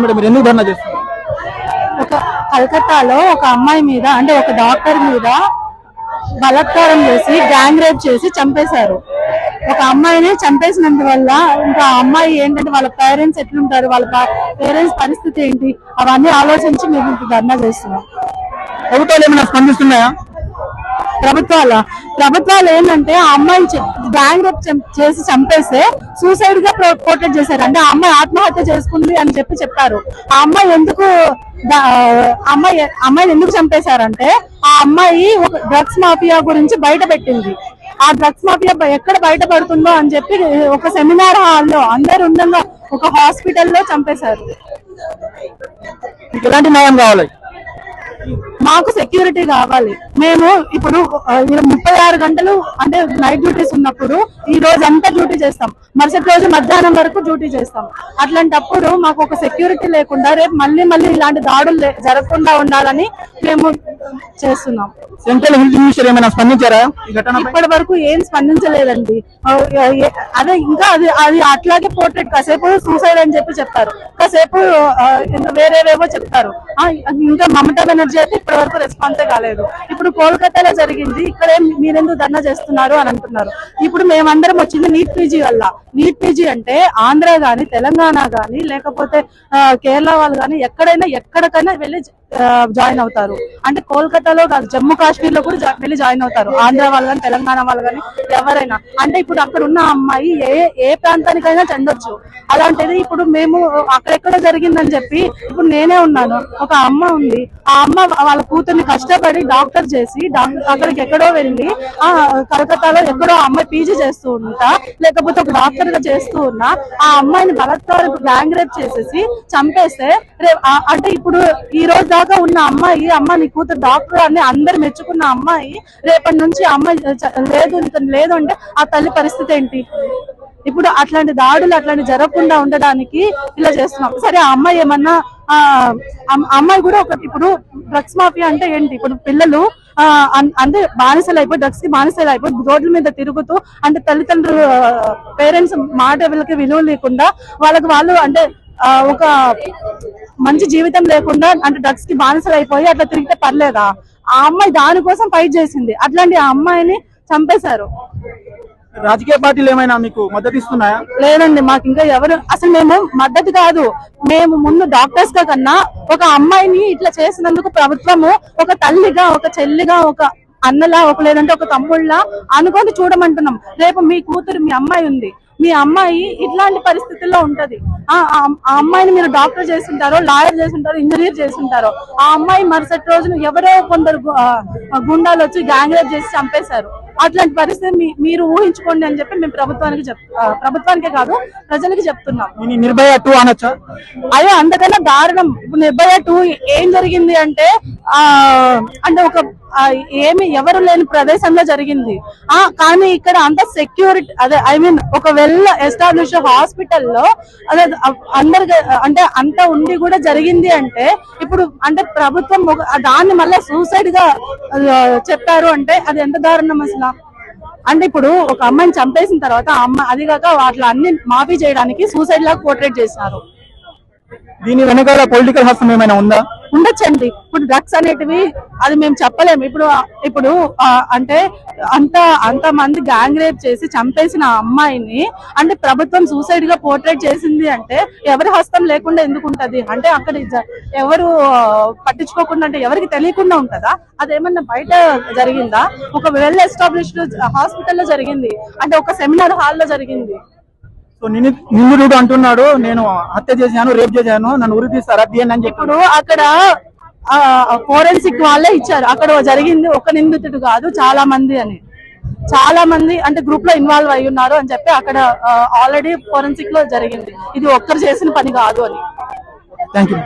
Madam మీరు ఎందుకు ధర్నా చేస్తున్నారు? ఒక కలకత్తాలో ఒక అమ్మాయి మీద అంటే ఒక డాక్టర్ మీద బలాత్కారం చేసి గ్యాంగ్ రేప్ చేసి చంపేశారు. ఒక అమ్మాయిని చంపేసినందువల్ల ఇంకా ఆ అమ్మాయి ఏంటంటే వాళ్ళ పేరెంట్స్ ఎట్లుంటారు వాళ్ళ పేరెంట్స్ పరిస్థితి ఏంటి అవన్నీ ఆలోచించి మేము ఇంత ధర్నా చేస్తున్నాం. ప్రభుత్వాలు ఏమైనా స్పందిస్తున్నాయా? ప్రభుత్వాల ప్రభుత్వాలు ఏంటంటే ఆ అమ్మాయిని రేప్ చం- చేసి చంపేస్తే సూసైడ్గా పోర్ట్రేట్ చేశారు. అంటే ఆ అమ్మాయి ఆత్మహత్య చేసుకుంది అని చెప్పి చెప్పారు. ఆ అమ్మాయి ఎందుకు అమ్మాయి అమ్మాయిని ఎందుకు చంపేశారంటే ఆ అమ్మాయి ఒక డ్రగ్స్ మాఫియా గురించి బయట పెట్టింది. ఆ డ్రగ్స్ మాఫియా ఎక్కడ బయటపడుతుందో అని చెప్పి ఒక సెమినార్ హాల్లో అందరు ఉండగా ఒక హాస్పిటల్లో చంపేశారు. ఎలాంటి న్యాయం కావాలి? మాకు సెక్యూరిటీ కావాలి. మేము ఇప్పుడు ముప్పై ఆరు గంటలు అంటే నైట్ డ్యూటీస్ ఉన్నప్పుడు ఈ రోజు అంతా డ్యూటీ చేస్తాం. మరుసటి రోజు మధ్యాహ్నం వరకు డ్యూటీ చేస్తాం. అట్లాంటప్పుడు మాకు ఒక సెక్యూరిటీ లేకుండా రేపు మళ్ళీ మళ్ళీ ఇలాంటి దాడులు జరగకుండా ఉండాలని మేము చేస్తున్నాం. సెంట్రల్ హెల్త్ మినిస్టర్ ఏమైనా స్పందించారా ఇప్పటి వరకు ఏం స్పందించలేదండి. అదే ఇంకా అది అది అట్లాగే పోర్ట్రేట్ కాసేపు సూసైడ్ అని చెప్పి చెప్తారు. కాసేపు ఇంకా వేరేవేవో చెప్తారు. ఇంకా మమతా బెనర్జీ అయితే ఇప్పటి వరకు రెస్పాన్సే కాలేదు. ఇప్పుడు కోల్కతాలో జరిగింది. ఇక్కడ మీరెందుకు ధర్నా చేస్తున్నారు అని అంటున్నారు. ఇప్పుడు మేమందరం వచ్చింది నీట్ పీజీ వల్ల. నీట్ పీజీ అంటే ఆంధ్ర గాని తెలంగాణ గాని లేకపోతే కేరళ వాళ్ళు గాని ఎక్కడైనా ఎక్కడికైనా వెళ్ళి జాయిన్ అవుతారు. అంటే కోల్కతాలో కాదు జమ్మూ కాశ్మీర్లో కూడా వెళ్ళి జాయిన్ అవుతారు. ఆంధ్ర వాళ్ళు కానీ తెలంగాణ వాళ్ళు కానీ ఎవరైనా. అంటే ఇప్పుడు అక్కడ ఉన్న అమ్మాయి ఏ ఏ ప్రాంతానికైనా చెందొచ్చు. అలాంటిది ఇప్పుడు మేము అక్కడెక్కడ జరిగిందని చెప్పి ఇప్పుడు నేనే ఉన్నాను. ఒక అమ్మ ఉంది. ఆ అమ్మ వాళ్ళ కూతుర్ని కష్టపడి డాక్టర్ చేసి డాక్టర్ అక్కడికి ఎక్కడో వెళ్ళి ఆ కలకత్తాలో ఎక్కడో ఆ అమ్మాయి పీజీ చేస్తూ ఉంటా లేకపోతే ఒక డాక్టర్గా చేస్తూ ఉన్నా ఆ అమ్మాయిని బలత్కారం గ్యాంగ్ రేప్ చేసేసి చంపేస్తే అంటే ఇప్పుడు ఈ రోజు దాకా ఉన్న అమ్మాయి అమ్మ నీ కూతురు డాక్టర్ అని అందరు మెచ్చుకున్న అమ్మాయి రేపటి నుంచి అమ్మాయి లేదు ఇతను లేదు అంటే ఆ తల్లి పరిస్థితి ఏంటి? ఇప్పుడు అట్లాంటి దాడులు అట్లాంటి జరగకుండా ఉండడానికి ఇలా చేస్తున్నాం. సరే ఆ అమ్మాయి ఏమన్నా అమ్మాయి కూడా ఒక ఇప్పుడు డ్రగ్స్ మాఫియా అంటే ఏంటి? ఇప్పుడు పిల్లలు అంటే బానిసలు అయిపోయి డ్రగ్స్కి బానిసలు అయిపోయి రోడ్ల మీద తిరుగుతూ అంటే తల్లిదండ్రులు పేరెంట్స్ మాట వీళ్ళకి విలువ లేకుండా వాళ్ళకి వాళ్ళు అంటే ఒక మంచి జీవితం లేకుండా అంటే డ్రగ్స్కి బానిసలు అయిపోయి అట్లా తిరిగితే పర్లేదా? ఆ అమ్మాయి దానికోసం ఫైట్ చేసింది. అట్లాంటి ఆ అమ్మాయిని చంపేశారు. రాజకీయ పార్టీలు ఏమైనా మీకు మద్దతు ఇస్తున్నాయా? లేదండి మాకు ఇంకా ఎవరు అసలు మేము మద్దతు కాదు. మేము ముందు డాక్టర్స్గా కన్నా ఒక అమ్మాయిని ఇట్లా చేసినందుకు ప్రభుత్వము ఒక తల్లిగా ఒక చెల్లిగా ఒక అన్నలా ఒక లేదంటే ఒక తమ్ముళ్ళ అనుకొని చూడమంటున్నాం. రేపు మీ కూతురు మీ అమ్మాయి ఉంది. మీ అమ్మాయి ఇట్లాంటి పరిస్థితుల్లో ఉంటది. ఆ అమ్మాయిని మీరు డాక్టర్ చేస్తుంటారో లాయర్ చేస్తుంటారో ఇంజనీర్ చేస్తుంటారో ఆ అమ్మాయి మరుసటి రోజున ఎవరో కొందరు గుండాలు వచ్చి గ్యాంగ్ రేప్ చేసి చంపేశారు. అట్లాంటి పరిస్థితి మీరు ఊహించుకోండి అని చెప్పి మేము ప్రభుత్వానికి ప్రభుత్వానికే కాదు ప్రజలకి చెప్తున్నాం. నిర్భయ టూ అనొచ్చా? అదే అంతకన్నా దారుణం. ఇప్పుడు నిర్భయ టూ ఏం జరిగింది అంటే అంటే ఒక ఏమి ఎవరు లేని ప్రదేశంలో జరిగింది. ఆ కానీ ఇక్కడ అంత సెక్యూరిటీ అదే ఐ మీన్ ఒక వెల్ ఎస్టాబ్లిష్ హాస్పిటల్లో అదే అందరు అందరికి అంటే అంత ఉండి కూడా జరిగింది అంటే ఇప్పుడు అంటే ప్రభుత్వం ఒక- దాన్ని మళ్ళీ సూసైడ్గా చెప్పారు అంటే అది ఎంత దారుణం అసలు? అంటే ఇప్పుడు ఒక అమ్మాయిని చంపేసిన తర్వాత అమ్మ అది కాక వాటిలో అన్ని మాఫీ చేయడానికి సూసైడ్ లాగా పోర్ట్రేట్ చేశారు. దీని వెనకాల పొలిటికల్ హస్తం ఏమైనా ఉందా? ఉండొచ్చండి. ఇప్పుడు డ్రగ్స్ అనేటివి అది మేము చెప్పలేము. ఇప్పుడు ఇప్పుడు అంటే అంత అంత మంది గ్యాంగ్ రేప్ చేసి చంపేసిన అమ్మాయిని అంటే ప్రభుత్వం సూసైడ్గా పోర్ట్రేట్ చేసింది అంటే ఎవరి హస్తం లేకుండా ఎందుకు ఉంటది? అంటే అక్కడ ఎవరు పట్టించుకోకుండా అంటే ఎవరికి తెలియకుండా ఉంటదా? అదేమన్నా బయట జరిగిందా? ఒక వెల్ ఎస్టాబ్లిష్డ్ హాస్పిటల్లో జరిగింది. అంటే ఒక సెమినార్ హాల్లో జరిగింది. సో నిందితుడు అంటున్నాడు నేను హత్య చేశాను రేప్ చేశాను నన్ను ఉరి తీస్తారా తీయండి అని చెప్పి ఇప్పుడు అక్కడ ఫోరెన్సిక్ వాళ్ళే ఇచ్చారు. అక్కడ జరిగింది ఒక నిందితుడు కాదు చాలా మంది అని. చాలా మంది అంటే గ్రూప్లో ఇన్వాల్వ్ అయి ఉన్నారు అని చెప్పి అక్కడ ఆల్రెడీ ఫోరెన్సిక్లో జరిగింది. ఇది ఒక్కరు చేసిన పని కాదు అని. Thank you